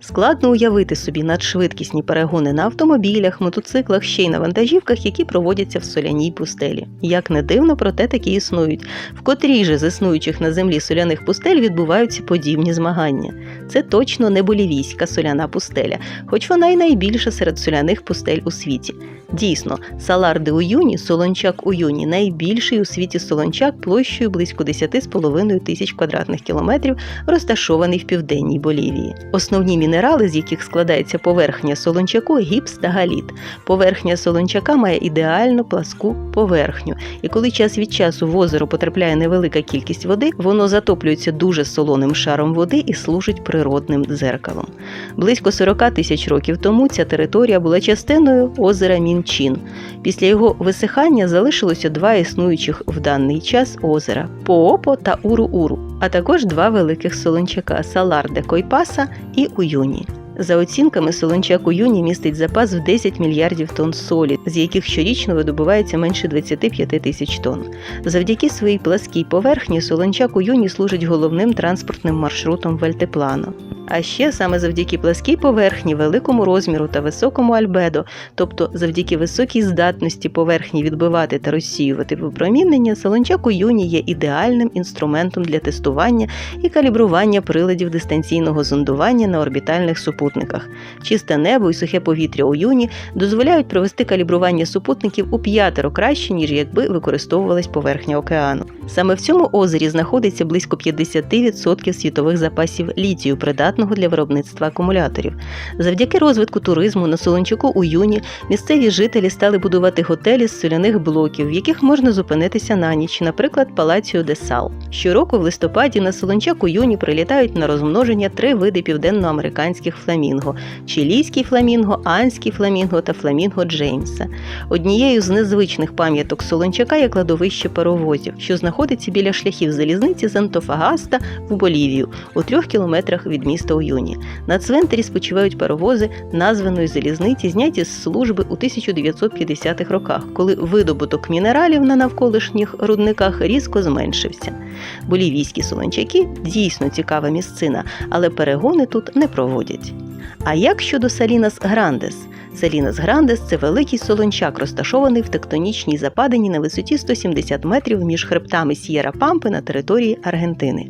Складно уявити собі надшвидкісні перегони на автомобілях, мотоциклах, ще й на вантажівках, які проводяться в соляній пустелі. Як не дивно, проте такі існують. В котрій же з існуючих на землі соляних пустель відбуваються подібні змагання. Це точно не болівійська соляна пустеля, хоч вона й найбільша серед соляних пустель у світі. Дійсно, Салар де Уюні, Солончак Уюні, найбільший у світі солончак площею близько 10,5 тисяч квадратних кілометрів, розташований в південній Болівії. Основні мінерали, з яких складається поверхня солончаку, гіпс та галіт. Поверхня солончака має ідеально пласку поверхню, і коли час від часу в озеро потрапляє невелика кількість води, воно затоплюється дуже солоним шаром води і служить природним дзеркалом. Близько 40 тисяч років тому ця територія була частиною озера Мінчин. Після його висихання залишилося два існуючих в даний час озера Поопо та Уру-Уру, а також два великих солончака Салар де Койпаса і Уюні. За оцінками, солончак Уюні містить запас в 10 мільярдів тонн солі, з яких щорічно видобувається менше 25 тисяч тонн. Завдяки своїй пласкій поверхні солончак Уюні служить головним транспортним маршрутом в А ще саме завдяки пласкій поверхні, великому розміру та високому альбедо, тобто завдяки високій здатності поверхні відбивати та розсіювати випромінення, солончак Уюні є ідеальним інструментом для тестування і калібрування приладів дистанційного зондування на орбітальних супутниках. Чисте небо і сухе повітря у юні дозволяють провести калібрування супутників у п'ятеро краще, ніж якби використовувалась поверхня океану. Саме в цьому озері знаходиться близько 50% світових запасів літію, придатного для виробництва акумуляторів. Завдяки розвитку туризму на Солончаку у юні місцеві жителі стали будувати готелі з соляних блоків, в яких можна зупинитися на ніч, наприклад, Палаціо де Сал. Щороку в листопаді на Солончак у юні прилітають на розмноження три види південноамериканських фламінго: чилійський фламінго, анський фламінго та фламінго Джеймса. Однією з незвичних пам'яток Солончака є кладовище паровозів, що знаходиться біля шляхів залізниці з Антофагаста в Болівію у трьох кілометрах від міста Уюні. На цвинтарі спочивають паровози названої залізниці, зняті з служби у 1950-х роках, коли видобуток мінералів на навколишніх рудниках різко зменшився. Болівійські солончаки дійсно цікава місцина, але перегони тут не проводять. А як щодо Салінас Грандес? Салінас Грандес це великий солончак, розташований в тектонічній западині на висоті 170 метрів між хребтами С'єра Пампи на території Аргентини.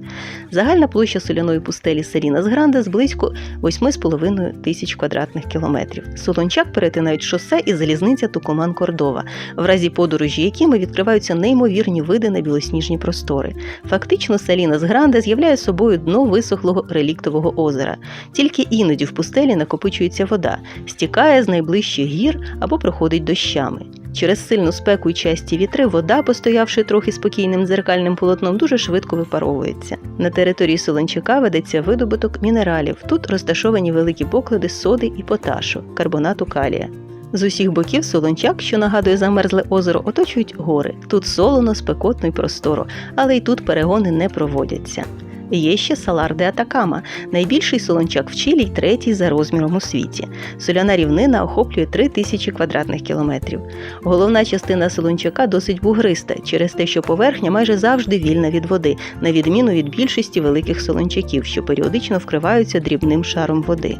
Загальна площа соляної пустелі Салінас Грандес близько 8,5 тисяч квадратних кілометрів. Солончак перетинають шосе і залізниця Тукуман Кордова, в разі подорожі якими відкриваються неймовірні види на білосніжні простори. Фактично, Салінас Грандес являє собою дно висохлого реліктового озера. Тільки іноді в пустелі накопичується вода, стікає з найближчих гір або проходить дощами. Через сильну спеку й часті вітри вода, постоявши трохи спокійним дзеркальним полотном, дуже швидко випаровується. На території Солончака ведеться видобуток мінералів. Тут розташовані великі поклади соди і поташу, карбонату калія. З усіх боків солончак, що нагадує замерзле озеро, оточують гори. Тут солоно, спекотно й просторо, але й тут перегони не проводяться. Є ще Салар де Атакама, найбільший солончак в Чилі й третій за розміром у світі. Соляна рівнина охоплює 3 тисячі квадратних кілометрів. Головна частина солончака досить бугриста, через те, що поверхня майже завжди вільна від води, на відміну від більшості великих солончаків, що періодично вкриваються дрібним шаром води.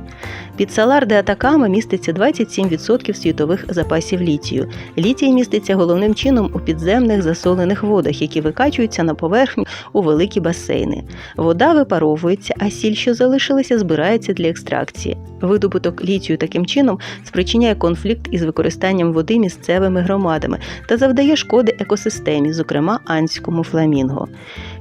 Під Салар де Атакама міститься 27% світових запасів літію. Літій міститься головним чином у підземних засолених водах, які викачуються на поверхню у великі басейни. Вода випаровується, а сіль, що залишилася, збирається для екстракції. Видобуток літію таким чином спричиняє конфлікт із використанням води місцевими громадами та завдає шкоди екосистемі, зокрема анському фламінго.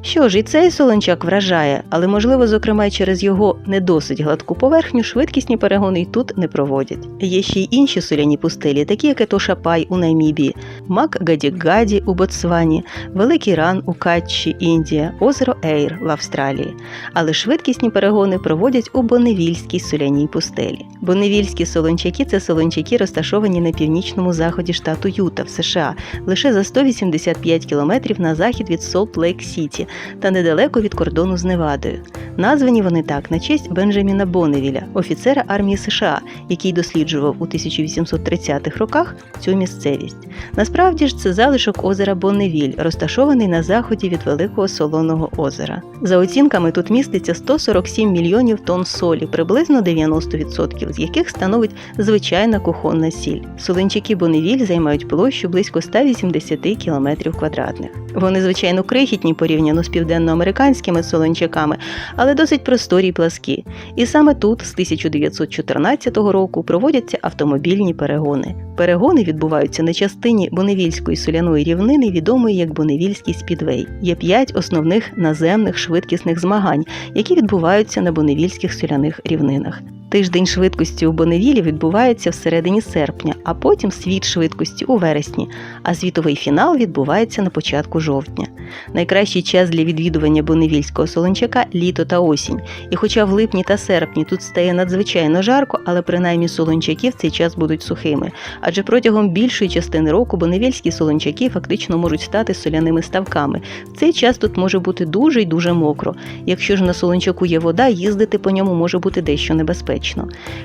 Що ж, і цей солончак вражає, але можливо, зокрема, й через його не досить гладку поверхню, швидкісні перегони й тут не проводять. Є ще й інші соляні пустелі, такі як Етошапай у Наймібії, Мак Гадігаді у Ботсвані, Великий Ран у Катчі, Індія, озеро Ейр в Австралії. Але швидкісні перегони проводять у Бонневільській соляній пустелі. Бонневільські солончаки це солончаки, розташовані на північному заході штату Юта в США, лише за 185 кілометрів на захід від Солт Лейк Сіті та недалеко від кордону з Невадою. Названі вони так на честь Бенджаміна Бонневіля, офіцера армії США, який досліджував у 1830-х роках цю місцевість. Насправді ж це залишок озера Бонневіль, розташований на заході від Великого Солоного озера. За оцінками тут міститься 147 мільйонів тонн солі, приблизно 90% з яких становить звичайна кухонна сіль. Солончаки Боневіль займають площу близько 180 км квадратних. Вони, звичайно, крихітні порівняно з південноамериканськими солончаками, але досить просторі й пласкі. І саме тут, з 1914 року, проводяться автомобільні перегони. Перегони відбуваються на частині Боневільської соляної рівнини, відомої як Боневільський спідвей. Є п'ять основних наземних швидкісних змагань, які відбуваються на Боневільських соляних рівнинах. Тиждень швидкості у Боневілі відбувається всередині серпня, а потім світ швидкості у вересні, а світовий фінал відбувається на початку жовтня. Найкращий час для відвідування Боневільського солончака літо та осінь. І хоча в липні та серпні тут стає надзвичайно жарко, але принаймні солончаки в цей час будуть сухими. Адже протягом більшої частини року боневільські солончаки фактично можуть стати соляними ставками. В цей час тут може бути дуже й дуже мокро. Якщо ж на солончаку є вода, їздити по ньому може бути дещо небезпечно.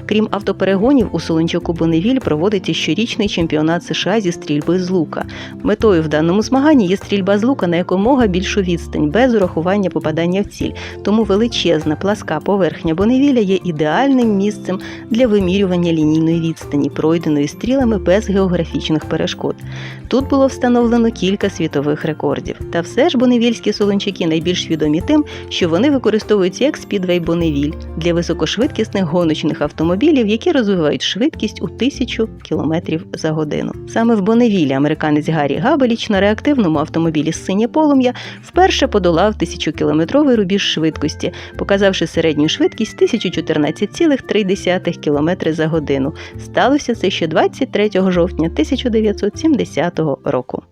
Крім автоперегонів, у солончаку Боневіль проводиться щорічний чемпіонат США зі стрільби з лука. Метою в даному змаганні є стрільба з лука на якомога більшу відстань, без урахування попадання в ціль. Тому величезна пласка поверхня Боневіля є ідеальним місцем для вимірювання лінійної відстані, пройденої стрілами без географічних перешкод. Тут було встановлено кілька світових рекордів. Та все ж боневільські солончаки найбільш відомі тим, що вони використовуються як спідвей Боневіль для високошвидкісних гоночних автомобілів, які розвивають швидкість у тисячу км за годину. Саме в Боневілі американець Гаррі Габеліч на реактивному автомобілі синє полум'я вперше подолав тисячокілометровий рубіж швидкості, показавши середню швидкість 1014,3 км за годину. Сталося це ще 23 жовтня 1970 року.